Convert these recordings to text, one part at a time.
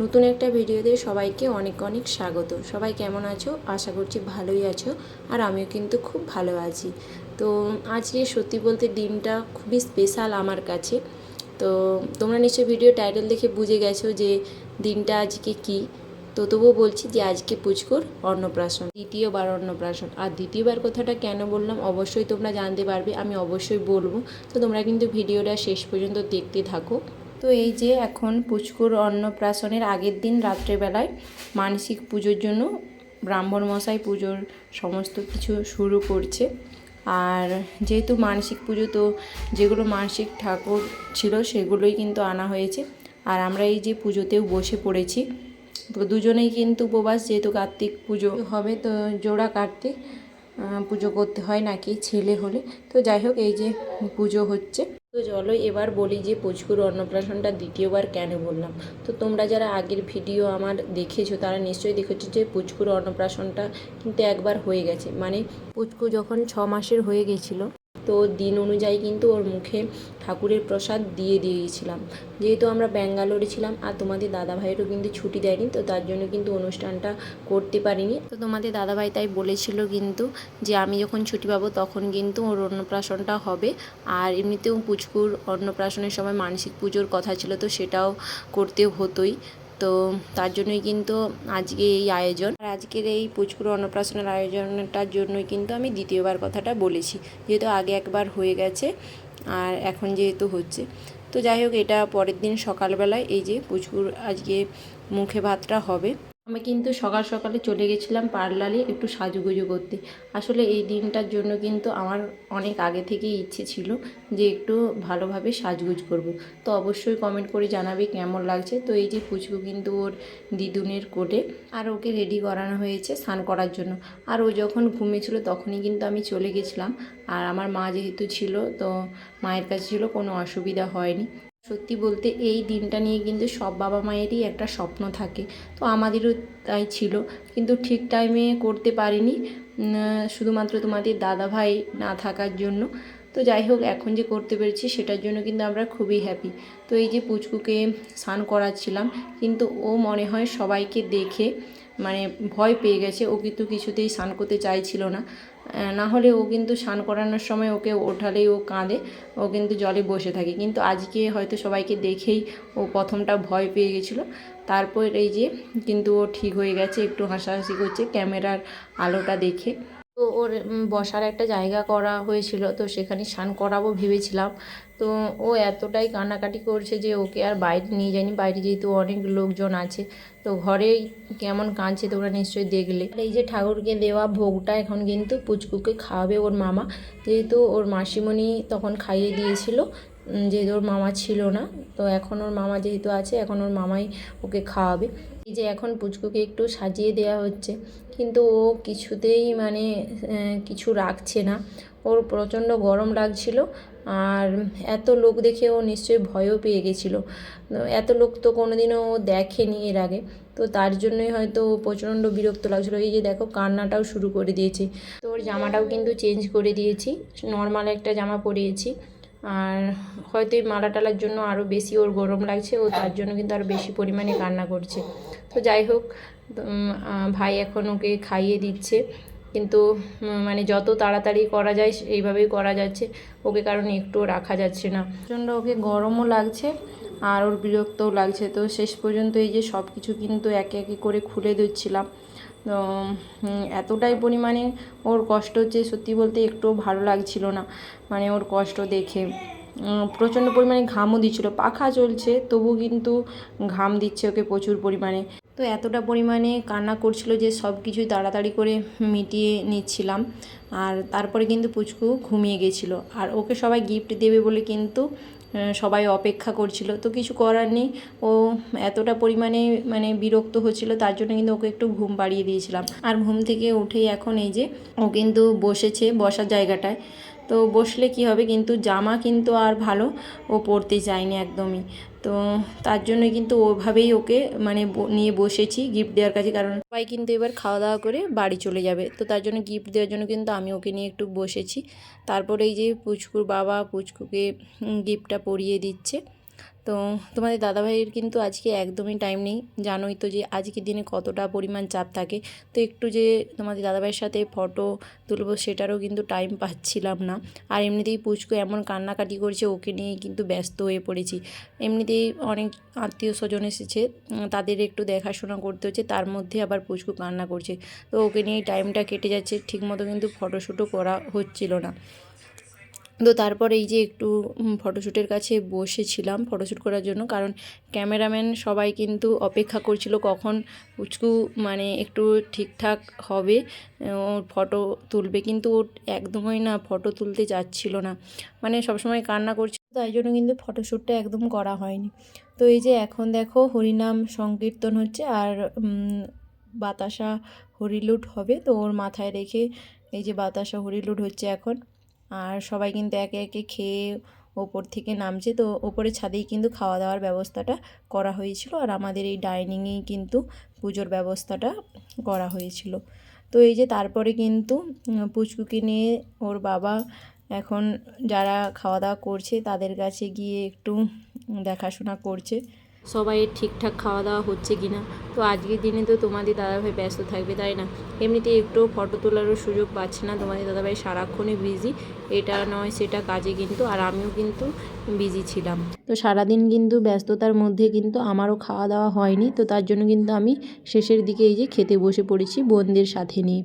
নতুন একটা ভিডিওতে সবাইকে অনেক অনেক স্বাগত। সবাই কেমন আছো? আশা করছি ভালোই আছো আর আমিও কিন্তু খুব ভালো আছি। তো আজকে সত্যি বলতে দিনটা খুবই স্পেশাল আমার কাছে। তো তোমরা নিশ্চয়ই ভিডিও টাইটেল দেখে বুঝে গেছো যে দিনটা আজকে কি। তো তবুও বলছি যে আজকে পুচকুর অন্নপ্রাশন, দ্বিতীয়বার অন্নপ্রাশন। আর দ্বিতীয়বার কথাটা কেন বললাম? অবশ্যই তোমরা জানতে পারবে, আমি অবশ্যই বলব। তো তোমরা কিন্তু ভিডিওটা শেষ পর্যন্ত দেখতে থাকো। তো এই যে এখন পুচকুর অন্নপ্রাশনের আগের দিন রাত্রেবেলায় মানসিক পুজোর জন্য ব্রাহ্মণ মশাই পুজোর সমস্ত কিছু শুরু করছে। আর যেহেতু মানসিক পুজো, তো যেগুলো মানসিক ঠাকুর ছিল সেগুলোই কিন্তু আনা হয়েছে। আর আমরা এই যে পুজোতেও বসে পড়েছি। তো দুজনেই কিন্তু উপবাস, যেহেতু কার্তিক পুজো হবে, তো জোড়া কার্তিক পুজো করতে হয় নাকি ছেলে হলে। তো যাই হোক, এই যে পুজো হচ্ছে। তো চলো এবার বলি যে পুচকুর অন্নপ্রাশনটা দ্বিতীয়বার কেন বললাম। তো তোমরা যারা আগের ভিডিও আমার দেখেছ, তারা নিশ্চয়ই দেখেছ যে পুচকুর অন্নপ্রাশনটা কিন্তু একবার হয়ে গেছে। মানে পুচকু যখন ছ মাসের হয়ে গেছিল তো দিন অনুযায়ী কিন্তু ওর মুখে ঠাকুরের প্রসাদ দিয়ে দিয়েছিলাম। যেহেতু আমরা ব্যাঙ্গালোরে ছিলাম আর তোমাদের দাদাভাইয়েরও কিন্তু ছুটি দেয়নি, তো তার জন্য কিন্তু অনুষ্ঠানটা করতে পারিনি। তো তোমাদের দাদাভাই তাই বলেছিল কিন্তু যে আমি যখন ছুটি পাবো তখন কিন্তু ওর অন্নপ্রাশনটা হবে। আর এমনিতেও পুচকুর অন্নপ্রাশনের সময় মানসিক পুজোর কথা ছিল, তো সেটাও করতে হতোই। তো তার জন্যই কিন্তু আজকে এই আয়োজন। আর আজকের এই পুচকুর অন্নপ্রাশনের আয়োজনটার জন্যই কিন্তু আমি দ্বিতীয়বার কথাটা বলেছি। যেহেতু আগে একবার হয়ে গেছে আর এখন যেহেতু হচ্ছে। তো যাই হোক, এটা পরের দিন সকালবেলায় এই যে পুচকুর আজকে মুখে ভাতটা হবে। আমি কিন্তু সকাল সকালে চলে গেছিলাম পার্লারে একটু সাজুগুজু করতে। আসলে এই দিনটার জন্য কিন্তু আমার অনেক আগে থেকেই ইচ্ছে ছিল যে একটু ভালোভাবে সাজগুজ করব। তো অবশ্যই কমেন্ট করে জানাবে কেমন লাগছে। তো এই যে ফুচকু কিন্তু ওর দিদুনের কোলে আর ওকে রেডি করানো হয়েছে স্নান করার জন্য। আর ও যখন ঘুমিয়েছিল তখনই কিন্তু আমি চলে গেছিলাম। আর আমার মা যেহেতু ছিল তো মায়ের কাছে ছিল কোনো অসুবিধা হয়নি। সত্যি বলতে এই দিনটা নিয়ে কিন্তু সব বাবা মায়েরই একটা স্বপ্ন থাকে। তো আমাদেরও তাই ছিল। কিন্তু ঠিক টাইমে করতে পারিনি। শুধুমাত্র তোমাদের দাদা ভাই না থাকার জন্য। তো যাই হোক, এখন যে করতে পেরেছি সেটার জন্য কিন্তু আমরা খুবই হ্যাপি তো এই যে পুচকুকে স্নান করাচ্ছিলাম, কিন্তু ও মনে হয় সবাইকে দেখে মানে ভয় পেয়ে গেছে। ও কিন্তু কিছুতেই স্নান করতে চাইছিল না। না হলে ও কিন্তু স্নান করানোর সময় ওকে ওঠালেই ও কাঁদে, ও কিন্তু জলে বসে থাকে। কিন্তু আজকে হয়তো সবাইকে দেখেই ও প্রথমটা ভয় পেয়ে গেছিল। তারপর এই যে কিন্তু ও ঠিক হয়ে গেছে, একটু হাসাহাসি করছে, ক্যামেরার আলোটা দেখে। তো ওর বসার একটা জায়গা করা হয়েছিল, তো সেখানে স্নান করাবো ভেবেছিলাম। তো ও এতটাই কান্নাকাটি করছে যে ওকে আর বাইরে নিয়ে যায়নি। বাইরে যেহেতু অনেক লোকজন আছে, তো ঘরেই কেমন কাঁদছে তোমরা নিশ্চয়ই দেখলে। এই যে ঠাকুরকে দেওয়া ভোগটা এখন কিন্তু পুচকুকে খাওয়াবে ওর মামা। যেহেতু ওর মাসিমণি তখন খাইয়ে দিয়েছিল যেহেতু ওর মামা ছিল না, তো এখন ওর মামা যেহেতু আছে, এখন ওর মামাই ওকে খাওয়াবে। এই যে এখন পুচকুকে একটু সাজিয়ে দেওয়া হচ্ছে, কিন্তু ও কিছুতেই মানে কিছু রাখছে না। ওর প্রচণ্ড গরম লাগছিল, আর এত লোক দেখে ও নিশ্চয়ই ভয়ও পেয়ে গেছিল। এত লোক তো কোনোদিনও ও দেখেনি এর আগে, তো তার জন্যই হয়তো প্রচণ্ড বিরক্ত লাগছিল। এই যে দেখো, কান্নাটাও শুরু করে দিয়েছে। তো ওর জামাটাও কিন্তু চেঞ্জ করে দিয়েছি, নর্মাল একটা জামা পরিয়েছি। আর হয়তো এই মালা টালার জন্য আরও বেশি ওর গরম লাগছে ও তার জন্য কিন্তু আরও বেশি পরিমাণে কান্না করছে। তো যাই হোক ভাই এখন ওকে খাইয়ে দিচ্ছে। কিন্তু মানে যত তাড়াতাড়ি করা যায় এইভাবেই করা যাচ্ছে। ওকে কারণ একটুও রাখা যাচ্ছে না। প্রচণ্ড ওকে গরমও লাগছে আর ওর বিরক্তও লাগছে। তো শেষ পর্যন্ত এই যে সব কিছু কিন্তু একে একে করে খুলে দিচ্ছিলাম। এতটাই পরিমাণে ওর কষ্ট হচ্ছে, সত্যি বলতে একটুও ভালো লাগছিল না। মানে ওর কষ্ট দেখে প্রচণ্ড পরিমাণে ঘামও দিচ্ছিল। পাখা চলছে, তবু কিন্তু ঘাম দিচ্ছে ওকে প্রচুর পরিমাণে। তো এতটা পরিমাণে কান্না করছিল যে সব কিছুই তাড়াতাড়ি করে মিটিয়ে নিচ্ছিলাম। আর তারপরে কিন্তু পুচকু ঘুমিয়ে গেছিল। আর ওকে সবাই গিফট দেবে বলে কিন্তু সবাই অপেক্ষা করছিল। তো কিছু করার নেই। ও এতটা পরিমাণে মানে বিরক্ত হচ্ছিল, তার জন্য কিন্তু ওকে একটু ঘুম পাড়িয়ে দিয়েছিলাম। আর ঘুম থেকে উঠেই এখন এই যে, ও কিন্তু বসেছে বসার জায়গাটায়। তো বসলে কি হবে? কিন্তু জামা কিন্তু আর ভালো ও পরতে চায়নি একদমই। তো তার জন্য কিন্তু ওভাবেই ওকে মানে নিয়ে বসেছি গিফট দেওয়ার কাছে। কারণ সবাই কিন্তু এবার খাওয়া দাওয়া করে বাড়ি চলে যাবে। তো তার জন্য গিফট দেওয়ার জন্য কিন্তু আমি ওকে নিয়ে একটু বসেছি। তারপরে এই যে পুচকুর বাবা পুচকুকে গিফটটা পরিয়ে দিচ্ছে। তো তোমাদের দাদাভাইয়ের কিন্তু আজকে একদমই টাইম নেই। জানোই তো যে আজকের দিনে কতটা পরিমাণ চাপ থাকে। তো একটু যে তোমাদের দাদাভাইয়ের সাথে ফটো তুলবো সেটারও কিন্তু টাইম পাচ্ছিলাম না। আর এমনিতেই পুচকু এমন কান্নাকাটি করছে, ওকে নিয়ে কিন্তু ব্যস্ত হয়ে পড়েছি। এমনিতেই অনেক আত্মীয় স্বজন এসেছে তাদের একটু দেখাশোনা করতে হচ্ছে, তার মধ্যে আবার পুচকু কান্না করছে। তো ওকে নিয়েই টাইমটা কেটে যাচ্ছে, ঠিকমতো কিন্তু ফটোশ্যুটও করা হচ্ছিল না। তো তারপরে এই যে একটু ফটোশ্যুটের কাছে বসেছিলাম ফটোশ্যুট করার জন্য। কারণ ক্যামেরাম্যান সবাই কিন্তু অপেক্ষা করছিল কখন পুচকু মানে একটু ঠিকঠাক হবে, ও ফটো তুলবে। কিন্তু ও একদমই না, ফটো তুলতে যাচ্ছিল না। মানে সবসময় কান্না করছিল, তাই জন্য কিন্তু ফটোশ্যুটটা একদম করা হয়নি। তো এই যে এখন দেখো হরিনাম সংকীর্তন হচ্ছে আর বাতাসা হরিলুট হবে। তো ওর মাথায় রেখে এই যে বাতাসা হরিলুট হচ্ছে এখন। আর সবাই কিন্তু একে একে খেয়ে ওপর থেকে নামছে। তো ওপরে ছাদেই কিন্তু খাওয়া দাওয়ার ব্যবস্থাটা করা হয়েছিল আর আমাদের এই ডাইনিংয়েই কিন্তু পুজোর ব্যবস্থাটা করা হয়েছিল। তো এই যে তারপরে কিন্তু পুচকুকে নিয়ে ওর বাবা এখন যারা খাওয়া দাওয়া করছে তাদের কাছে গিয়ে একটু দেখাশোনা করছে। সবাই ঠিকঠাক খাওয়া দাওয়া হচ্ছে কি না তো আজকের দিনে তো তোমাদের দাদাভাই ব্যস্ত থাকবে, তাই না? এমনিতে একটু ফটো তোলারও সুযোগ পাচ্ছে না। তোমাদের দাদাভাই সারাক্ষণই বিজি এটা নয়, সেটা কাজে কিন্তু, আর আমিও কিন্তু বিজি ছিলাম। তো সারাদিন কিন্তু ব্যস্ততার মধ্যে কিন্তু আমারও খাওয়া দাওয়া হয়নি, তো তার জন্য কিন্তু আমি শেষের দিকে এই যে খেতে বসে পড়েছি বোনদের সাথে নিয়ে।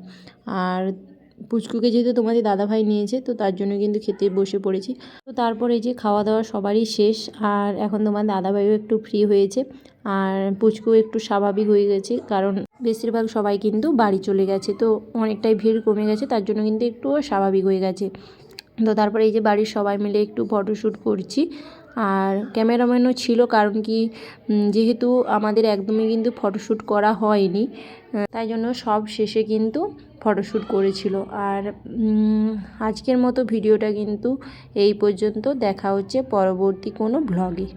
আর পুচকুকে যেহেতু তোমাদের দাদাভাই নিয়েছে, তো তার জন্য কিন্তু খেতে বসে পড়েছি। তো তারপর এই যে খাওয়া দাওয়া সবারই শেষ, আর এখন তোমার দাদাভাইও একটু ফ্রি হয়েছে, আর পুচকু একটু স্বাভাবিক হয়ে গেছে, কারণ বেশিরভাগ সবাই কিন্তু বাড়ি চলে গেছে, তো অনেকটাই ভিড় কমে গেছে, তার জন্য কিন্তু একটু স্বাভাবিক হয়ে গেছে। তো তারপরে এই যে বাড়ির সবাই মিলে একটু ফটোশ্যুট করছি আর ক্যামেরাম্যানও ছিল কারণ কি যেহেতু আমাদের একদমই কিন্তু ফটোশ্যুট করা হয়নি তাই জন্য সব শেষে কিন্তু ফটোশ্যুট করেছিল। আর আজকের মতো ভিডিওটা কিন্তু এই পর্যন্ত। দেখা হচ্ছে পরবর্তী কোনো ভ্লগে